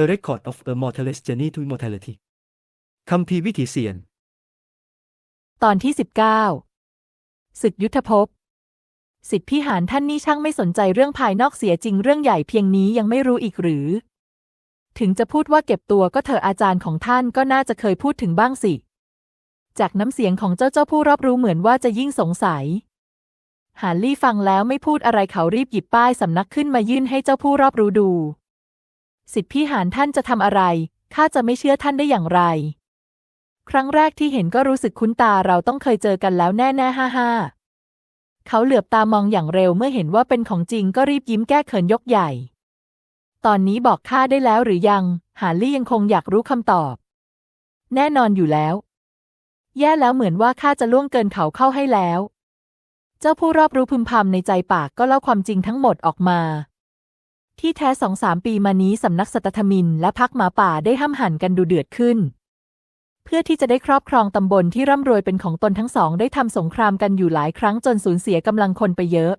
A Record of a Mortalist Journey to Immortality คำพีวิถีเสียน ตอนที่สิบเก้าศึกยุทธภพ สิทธิพิหารท่านนี่ช่างไม่สนใจเรื่องภายนอกเสียจริงเรื่องใหญ่เพียงนี้ยังไม่รู้อีกหรือ ถึงจะพูดว่าเก็บตัวก็เถอะอาจารย์ของท่านก็น่าจะเคยพูดถึงบ้างสิ จากน้ำเสียงของเจ้าเจ้าผู้รอบรู้เหมือนว่าจะยิ่งสงสัยหานลี่ฟังแล้วไม่พูดอะไรเขารีบหยิบป้ายสำนักขึ้นมายื่นให้เจ้าผู้รอบรู้ดู สิทธิพิหารท่านจะทำอะไร ข้าจะไม่เชื่อท่านได้อย่างไร ครั้งแรกที่เห็นก็รู้สึกคุ้นตาเราต้องเคยเจอกันแล้วแน่ๆฮ่าฮ่าเขาเหลือบตามองอย่างเร็วเมื่อเห็นว่าเป็นของจริงก็รีบยิ้มแก้เขินยกใหญ่ ตอนนี้บอกข้าได้แล้วหรือยัง หาลี่ยังคงอยากรู้คำตอบ แน่นอนอยู่แล้ว แย่แล้วเหมือนว่าข้าจะล่วงเกินเขาเข้าให้แล้ว เจ้าผู้รอบรู้พึมพำในใจปากก็เล่าความจริงทั้งหมดออกมา ที่แท้สองสามปีมานี้สำนักสัตธมินและพักหมาป่าได้ห้ำหั่นกันดูเดือดขึ้น เพื่อที่จะได้ครอบครองตำบลที่ร่ำรวยเป็นของตนทั้งสองได้ทำสงครามกันอยู่หลายครั้งจนสูญเสียกำลังคนไปเยอะ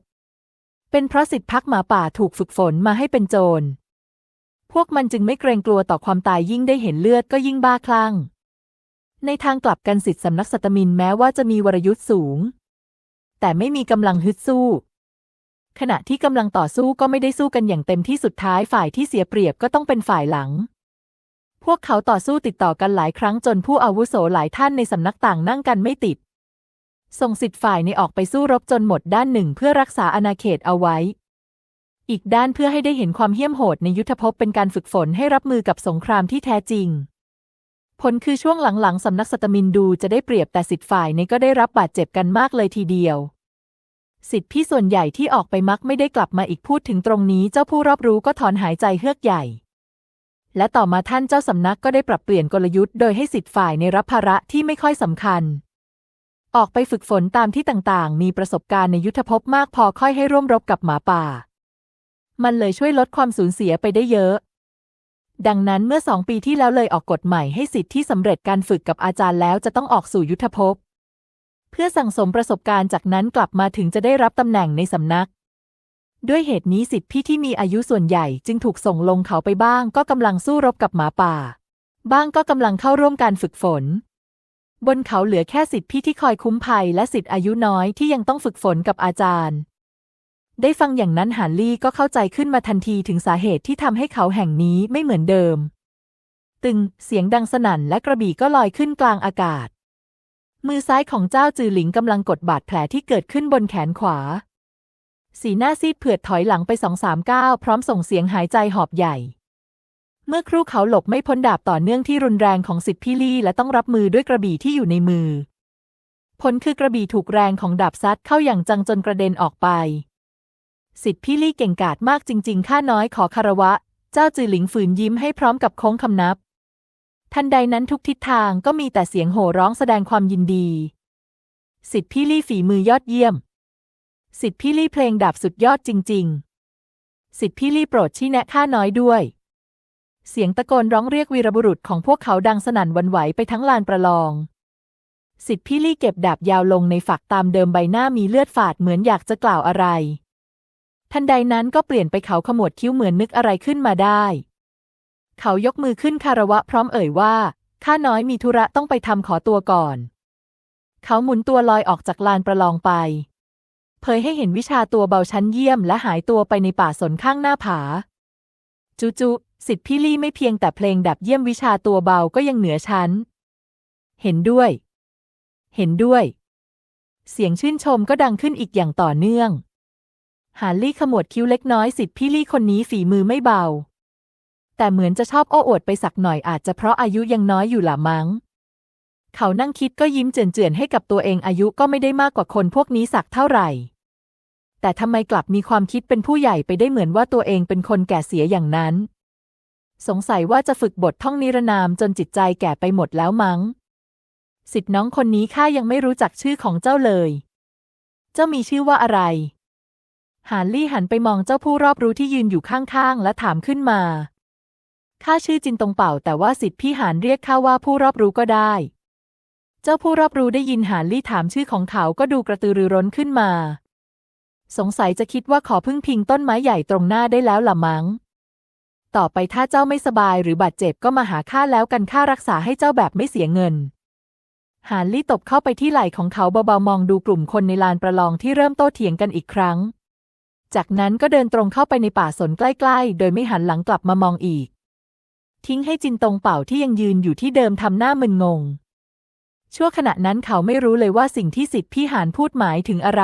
เป็นเพราะสิทธิพักหมาป่าถูกฝึกฝนมาให้เป็นโจร พวกมันจึงไม่เกรงกลัวต่อความตายยิ่งได้เห็นเลือดก็ยิ่งบ้าคลั่ง ในทางกลับกันสิทธิสำนักสัตมินแม้ว่าจะมีวรยุทธ์สูง แต่ไม่มีกำลังฮึดสู้ ขณะที่กำลังต่อสู้ก็ไม่ได้สู้กันอย่างเต็มที่สุดท้ายฝ่ายที่เสียเปรียบก็ต้องเป็นฝ่ายหลัง พวกเขาต่อสู้ติดต่อกันหลายครั้งจนผู้อาวุโสหลายท่านในสำนักต่างนั่งกันไม่ติด ส่งสิทธิ์ฝ่ายในออกไปสู้รบจนหมดด้านหนึ่งเพื่อรักษาอาณาเขตเอาไว้ อีกด้านเพื่อให้ได้เห็นความเหี้ยมโหดในยุทธภพเป็นการฝึกฝนให้รับมือกับสงครามที่แท้จริง ผลคือช่วงหลังๆสำนักสตมินดูจะได้เปรียบแต่สิทธิ์ฝ่ายในก็ได้รับบาดเจ็บกันมากเลยทีเดียว สิทธิพี่ส่วนใหญ่ที่ออกไปมักไม่ได้กลับมาอีกพูดถึงตรงนี้เจ้าผู้รอบรู้ก็ถอนหายใจเฮือกใหญ่ และต่อมาท่านเจ้าสำนักก็ได้ปรับเปลี่ยนกลยุทธ์โดยให้สิทธิ์ฝ่ายในรับภาระที่ไม่ค่อยสำคัญ ออกไปฝึกฝนตามที่ต่างๆ มีประสบการณ์ในยุทธภพมากพอค่อยให้ร่วมรบกับหมาป่า มันเลยช่วยลดความสูญเสียไปได้เยอะ ดังนั้นเมื่อสองปีที่แล้วเลยออกกฎใหม่ให้สิทธิ์ที่สำเร็จการฝึกกับอาจารย์แล้วจะต้องออกสู่ยุทธภพ เพื่อสั่งสมประสบการณ์จากนั้นกลับมาถึงจะได้รับตำแหน่งในสำนัก ด้วยเหตุนี้สิทธิพี่ที่มีอายุส่วนใหญ่จึงถูกส่งลงเขาไปบ้างก็กำลังสู้รบกับหมาป่า บ้างก็กำลังเข้าร่วมการฝึกฝน บนเขาเหลือแค่สิทธิพี่ที่คอยคุ้มภัยและสิทธิอายุน้อยที่ยังต้องฝึกฝนกับอาจารย์ ได้ฟังอย่างนั้นหานลี่ก็เข้าใจขึ้นมาทันทีถึงสาเหตุที่ทำให้เขาแห่งนี้ไม่เหมือนเดิม ตึงเสียงดังสนั่นและกระบี่ก็ลอยขึ้นกลางอากาศ มือซ้ายของเจ้าจือหลิงกำลังกดบาดแผลที่เกิดขึ้นบนแขนขวา สีหน้าซีดเผือดถอยหลังไปสองสามก้าวพร้อมส่งเสียงหายใจหอบใหญ่ เมื่อครู่เขาหลบไม่พ้นดาบต่อเนื่องที่รุนแรงของสิทธิพี่ลี่และต้องรับมือด้วยกระบี่ที่อยู่ในมือ ผลคือกระบี่ถูกแรงของดาบซัดเข้าอย่างจังจนกระเด็นออกไป สิทธิพี่ลี่เก่งกาจมากจริง ๆ ข้าน้อยขอคารวะ เจ้าจือหลิงฝืนยิ้มให้พร้อมกับโค้งคำนับ ทันใดนั้นทุกทิศทางก็มีแต่เสียงโห่ร้องแสดงความยินดี สิทธิพี่ลี่ฝีมือยอดเยี่ยม สิทธิพี่ลี่เพลงดาบสุดยอดจริง ๆ สิทธิพี่ลี่โปรดชี้แนะข้าน้อยด้วย เสียงตะโกนร้องเรียกวีรบุรุษของพวกเขาดังสนั่นวันไหวไปทั้งลานประลอง สิทธิพี่ลี่เก็บดาบยาวลงในฝักตามเดิมใบหน้ามีเลือดฝาดเหมือนอยากจะกล่าวอะไร ทันใดนั้นก็เปลี่ยนไปเขาขมวดคิ้วเหมือนนึกอะไรขึ้นมาได้ เขายกมือขึ้นคารวะพร้อมเอ่ยว่า ข้าน้อยมีธุระต้องไปทำขอตัวก่อน เขาหมุนตัวลอยออกจากลานประลองไป เผยให้เห็นวิชาตัวเบาชั้นเยี่ยมและหายตัวไปในป่าสนข้างหน้าผา จุจุสิทธิพี่ลี่ไม่เพียงแต่เพลงดับเยี่ยมวิชาตัวเบาก็ยังเหนือชั้น เห็นด้วย เห็นด้วย เสียงชื่นชมก็ดังขึ้นอีกอย่างต่อเนื่อง หานลี่ขมวดคิ้วเล็กน้อยสิทธิพี่ลี่คนนี้ฝีมือไม่เบา แต่เหมือนจะชอบโอ้อวดไปสักหน่อยอาจจะเพราะอายุยังน้อยอยู่ละมั้ง เขานั่งคิดก็ยิ้มเจือนๆให้กับตัวเองอายุก็ไม่ได้มากกว่าคนพวกนี้สักเท่าไหร่ แต่ทำไมกลับมีความคิดเป็นผู้ใหญ่ไปได้เหมือนว่าตัวเองเป็นคนแก่เสียอย่างนั้น สงสัยว่าจะฝึกบทท่องนิรนามจนจิตใจแก่ไปหมดแล้วมั้ง สิทธิน้องคนนี้ข้ายังไม่รู้จักชื่อของเจ้าเลย เจ้ามีชื่อว่าอะไรหานลี่หันไปมองเจ้าผู้รอบรู้ที่ยืนอยู่ข้างๆ และถามขึ้นมา ข้าชื่อจินตงเป่า แต่ว่าสิทธิพี่หานเรียกข้าว่าผู้รอบรู้ก็ได้ เจ้าผู้รอบรู้ได้ยินหานลี่ถามชื่อของเขาก็ดูกระตือรือร้นขึ้นมา สงสัยจะคิดว่าขอพึ่งพิงต้นไม้ใหญ่ตรงหน้าได้แล้วละมั้ง ต่อไปถ้าเจ้าไม่สบายหรือบาดเจ็บก็มาหาข้าแล้วกันข้ารักษาให้เจ้าแบบไม่เสียเงินหานลี่ตบเข้าไปที่ไหล่ของเขาเบาๆมองดูกลุ่มคนในลานประลองที่เริ่มโต้เถียงกันอีกครั้ง จากนั้นก็เดินตรงเข้าไปในป่าสนใกล้ๆ โดยไม่หันหลังกลับมามองอีก ทิ้งให้จินตงเป่าที่ยังยืนอยู่ที่เดิมทำหน้ามึนงง ชั่วขณะนั้นเขาไม่รู้เลยว่าสิ่งที่สิทธิพี่หานพูดหมายถึงอะไร